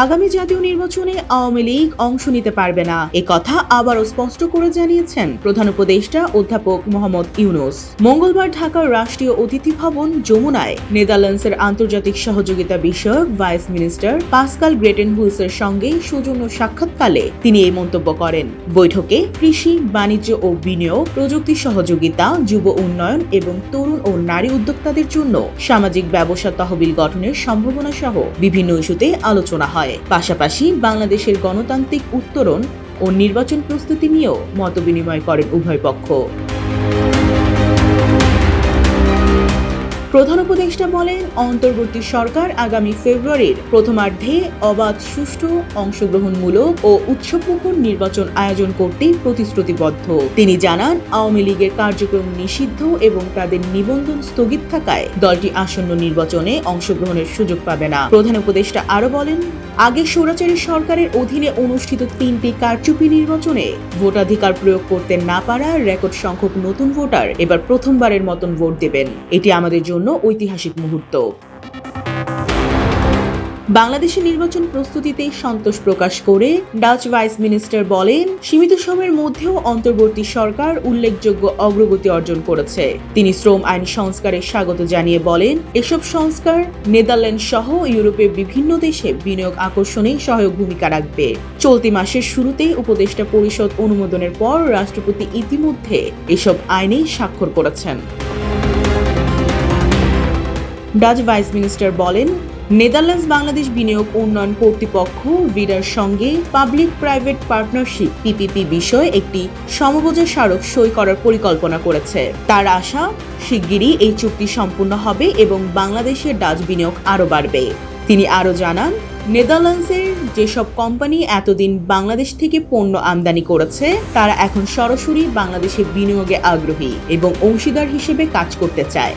আগামী জাতীয় নির্বাচনে আওয়ামী লীগ অংশ নিতে পারবে না। এ কথা আবারও স্পষ্ট করে জানিয়েছেন প্রধান উপদেষ্টা অধ্যাপক মোহাম্মদ ইউনুস। মঙ্গলবার ঢাকার রাষ্ট্রীয় অতিথি ভবন যমুনায় নেদারল্যান্ডসের আন্তর্জাতিক সহযোগিতা বিষয়ক ভাইস মিনিস্টার পাসকাল গ্রেটেন হুলসের সঙ্গে সৌজন্য সাক্ষাৎকালে তিনি এই মন্তব্য করেন। বৈঠকে কৃষি, বাণিজ্য ও বিনিয়োগ, প্রযুক্তি সহযোগিতা, যুব উন্নয়ন এবং তরুণ ও নারী উদ্যোক্তাদের জন্য সামাজিক ব্যবসা তহবিল গঠনের সম্ভাবনা সহ বিভিন্ন ইস্যুতে আলোচনা হয়। পাশাপাশি বাংলাদেশের গণতান্ত্রিক উত্তরণ ও নির্বাচন প্রস্তুতি নিয়েও মত বিনিময় করেন উভয় পক্ষ। প্রধান উপদেষ্টা বলেন, অন্তর্বর্তী সরকার আগামী ফেব্রুয়ারির প্রথমার্ধে অবাধ, সুষ্ঠু, অংশগ্রহণমূলক ও উৎসবমুখর নির্বাচন আয়োজন করতে প্রতিশ্রুতিবদ্ধ। তিনি জানান, আওয়ামী লীগের কার্যক্রম নিষিদ্ধ এবং তাদের নিবন্ধন স্থগিত থাকায় দলটি আসন্ন নির্বাচনে অংশগ্রহণের সুযোগ পাবে না। প্রধান উপদেষ্টা আরও বলেন, আগে স্বৈরাচারী সরকারের অধীনে অনুষ্ঠিত তিনটি কারচুপি নির্বাচনে ভোটাধিকার প্রয়োগ করতে না পারা রেকর্ড সংখ্যক নতুন ভোটার এবার প্রথমবারের মতন ভোট দেবেন। এটি আমাদের জন্য ঐতিহাসিক মুহূর্ত। বাংলাদেশের নির্বাচন প্রস্তুতিতে সন্তোষ প্রকাশ করে ডাচ ভাইস মিনিস্টার বলেন, সীমিত সময়ের মধ্যেও অন্তর্বর্তী সরকার উল্লেখযোগ্য অগ্রগতি অর্জন করেছে। তিনি শ্রম আইন সংস্কারের স্বাগত জানিয়ে বলেন, এসব সংস্কার নেদারল্যান্ড সহ ইউরোপের বিভিন্ন দেশে বিনিয়োগ আকর্ষণে সহায়ক ভূমিকা রাখবে। চলতি মাসের শুরুতেই উপদেষ্টা পরিষদ অনুমোদনের পর রাষ্ট্রপতি ইতিমধ্যে এসব আইনে স্বাক্ষর করেছেন। ডাচ ভাইস মিনিস্টার বলেন, নেদারল্যান্ডস বাংলাদেশ বিনিয়োগ উন্নয়ন কর্তৃপক্ষ ভিডার সঙ্গে পাবলিক প্রাইভেট পার্টনারশিপ, পিপিপি বিষয়ে একটি সমবোজা স্মারক সই করার পরিকল্পনা করেছে। তার আশা, শিগগিরই এই চুক্তি সম্পূর্ণ হবে এবং বাংলাদেশের ডাচ বিনিয়োগ আরও বাড়বে। তিনি আরও জানান, নেদারল্যান্ডসের যেসব কোম্পানি এতদিন বাংলাদেশ থেকে পণ্য আমদানি করেছে, তারা এখন সরাসরি বাংলাদেশে বিনিয়োগে আগ্রহী এবং অংশীদার হিসেবে কাজ করতে চায়।